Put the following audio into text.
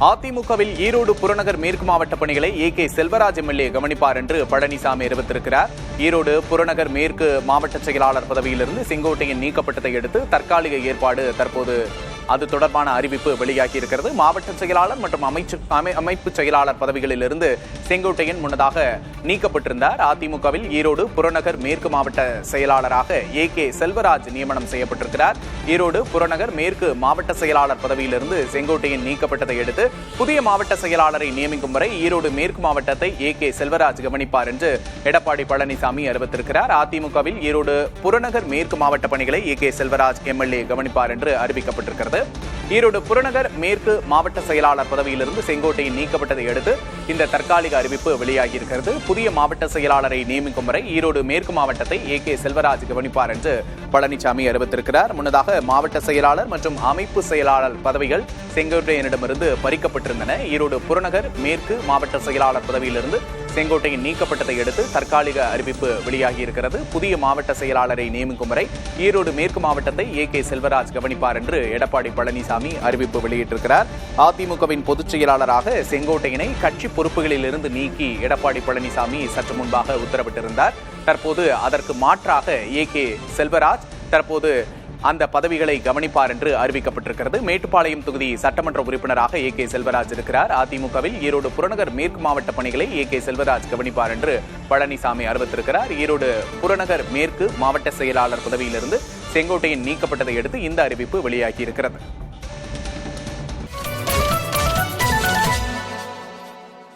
அதிமுகவில் ஈரோடு புறநகர் மேற்கு மாவட்ட பணிகளை ஏ கே செல்வராஜ் எம்எல்ஏ கவனிப்பார் என்று பழனிசாமி அறிவித்திருக்கிறார். ஈரோடு புறநகர் மேற்கு மாவட்ட செயலாளர் பதவியிலிருந்து செங்கோட்டையன் நீக்கப்பட்டதை அடுத்து தற்காலிக ஏற்பாடு தற்போது அது தொடர்பான அறிவிப்பு வெளியாகி இருக்கிறது மாவட்ட செயலாளர் மற்றும் அமைச்சு அமை- அமைப்பு செயலாளர் பதவிகளிலிருந்து செங்கோட்டையன் முன்னதாக நீக்கப்பட்டிருந்தார். அதிமுகவில் ஈரோடு புறநகர் மேற்கு மாவட்ட செயலாளராக ஏ கே செல்வராஜ் நியமனம் செய்யப்பட்டிருக்கிறார். ஈரோடு புறநகர் மேற்கு மாவட்ட செயலாளர் பதவியிலிருந்து செங்கோட்டையன் நீக்கப்பட்டதை அடுத்து புதிய மாவட்ட செயலாளரை நியமிக்கும் வரை ஈரோடு மேற்கு மாவட்டத்தை ஏ கே செல்வராஜ் கவனிப்பார் என்று எடப்பாடி பழனிசாமி அறிவித்திருக்கிறார். அதிமுகவில் ஈரோடு புறநகர் மேற்கு மாவட்ட பணிகளை ஏ கே செல்வராஜ் எம்எல்ஏ கவனிப்பார் என்று அறிவிக்கப்பட்டிருக்கிறது. ஈரோடு புறநகர் மேற்கு மாவட்ட செயலாளர் பதவியிலிருந்து செங்கோட்டையன் நீக்கப்பட்டதை அடுத்து இந்த தற்காலிக அறிவிப்பு வெளியாகியிருக்கிறது. புதிய மாவட்ட செயலாளரை நியமிக்கும் வரை ஈரோடு மேற்கு மாவட்டத்தை ஏ கே செல்வராஜ் கவனிப்பார் என்று பழனிசாமி அறிவித்திருக்கிறார். முன்னதாக மாவட்ட செயலாளர் மற்றும் அமைப்பு செயலாளர் பதவிகள் செங்கோட்டையனிடமிருந்து பறிக்கப்பட்டிருந்தன. ஈரோடு புறநகர் மேற்கு மாவட்ட செயலாளர் பதவியிலிருந்து செங்கோட்டையின் நீக்கப்பட்டதை அடுத்து தற்காலிக அறிவிப்பு வெளியாகி இருக்கிறது புதிய மாவட்ட செயலாளரை நியமிக்கும் வரை ஈரோடு மேற்கு மாவட்டத்தை ஏ கே செல்வராஜ் கவனிப்பார் என்று எடப்பாடி பழனிசாமி அறிவிப்பு வெளியிட்டிருக்கிறார். அதிமுகவின் பொதுச் செயலாளராக செங்கோட்டையினை கட்சி பொறுப்புகளில் இருந்து நீக்கி எடப்பாடி பழனிசாமி சற்று முன்பாக உத்தரவிட்டிருந்தார். தற்போது அதற்கு மாற்றாக ஏ கே செல்வராஜ் தற்போது அந்த பதவிகளை கவனிப்பார் என்று அறிவிக்கப்பட்டிருக்கிறது. மேட்டுப்பாளையம் தொகுதி சட்டமன்ற உறுப்பினராக ஏ கே செல்வராஜ் இருக்கிறார். அதிமுகவில் ஈரோடு புறநகர் மேற்கு மாவட்ட பணிகளை ஏ கே செல்வராஜ் கவனிப்பார் என்று பழனிசாமி அறிவித்திருக்கிறார். ஈரோடு புறநகர் மேற்கு மாவட்ட செயலாளர் பதவியிலிருந்து செங்கோட்டையன் நீக்கப்பட்டதை அடுத்து இந்த அறிவிப்பு வெளியாகியிருக்கிறது.